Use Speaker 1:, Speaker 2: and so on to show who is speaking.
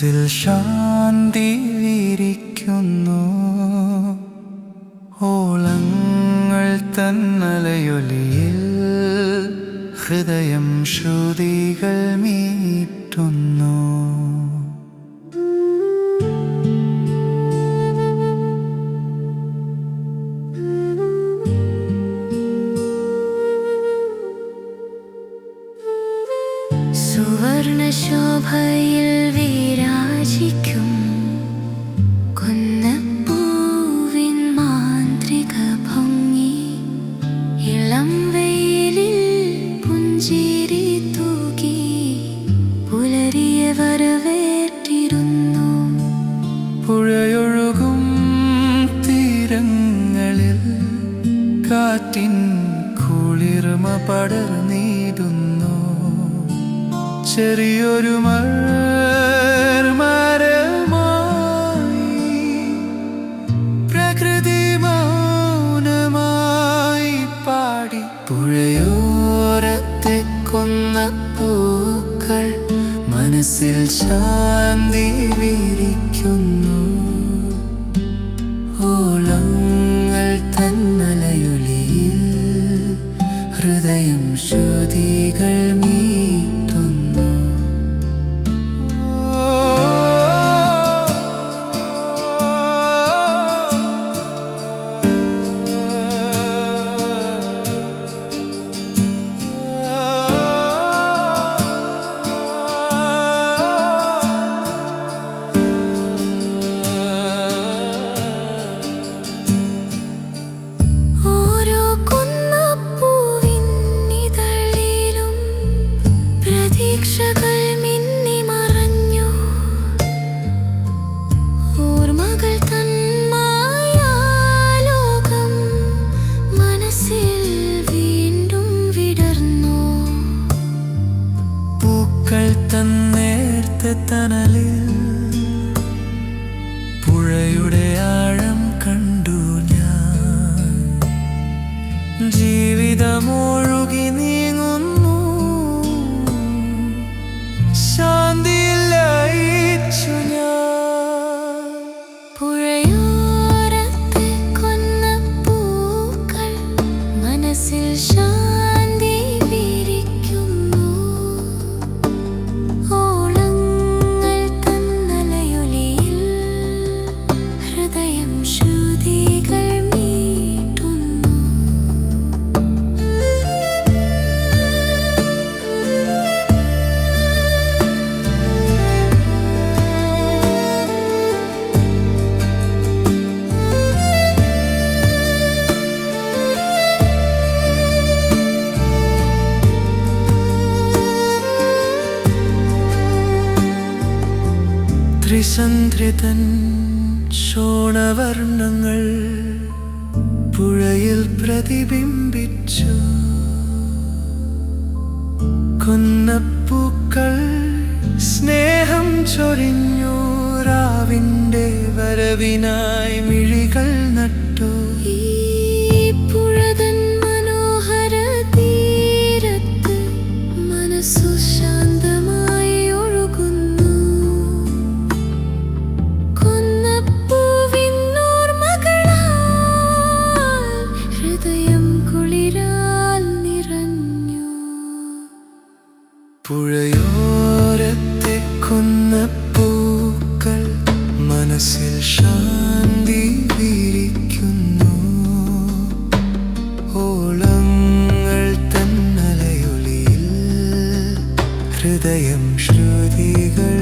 Speaker 1: മനസ്സിൽ
Speaker 2: ശാന്തി വിരിക്കുന്നു. ഓളങ്ങൾ തന്നലയൊലിയിൽ ഹൃദയം ശ്രുതികൾ മീറ്റുന്നു. പുഞ്ചിരി തൂകി പുലരിയെ വരവേറ്റിരുന്നു.
Speaker 1: പുഴയൊഴുകും തീരങ്ങളിൽ കാറ്റിൻ കുളിർമ ചെറിയൊരു മരമായി കൊന്ന പൂക്കൾ മനസ്സിൽ ശാന്തി വിരിക്കുന്നു. ഞാൻ.
Speaker 2: പുഴയോരത്തെ കൊന്നപ്പൂക്കൾ മനസ്സിൽ ശാന്തി
Speaker 1: ത്രിസന്ധ്രിതൻ ശോണവർണങ്ങൾ പുഴയിൽ പ്രതിബിംബിച്ചു. കുന്നപ്പൂക്കൾ സ്നേഹം ചൊരിഞ്ഞു രാവിന്റെ വരവിനായി മിഴികൾ നട്ടു.
Speaker 2: ഈ പുഴയോരത്തെ കൊന്ന പൂക്കൾ മനസ്സിൽ ശാന്തി വിരിക്കുന്നു. ഓളങ്ങൾ തന്നലയൊളിയിൽ ഹൃദയം
Speaker 1: ശ്രുതികൾ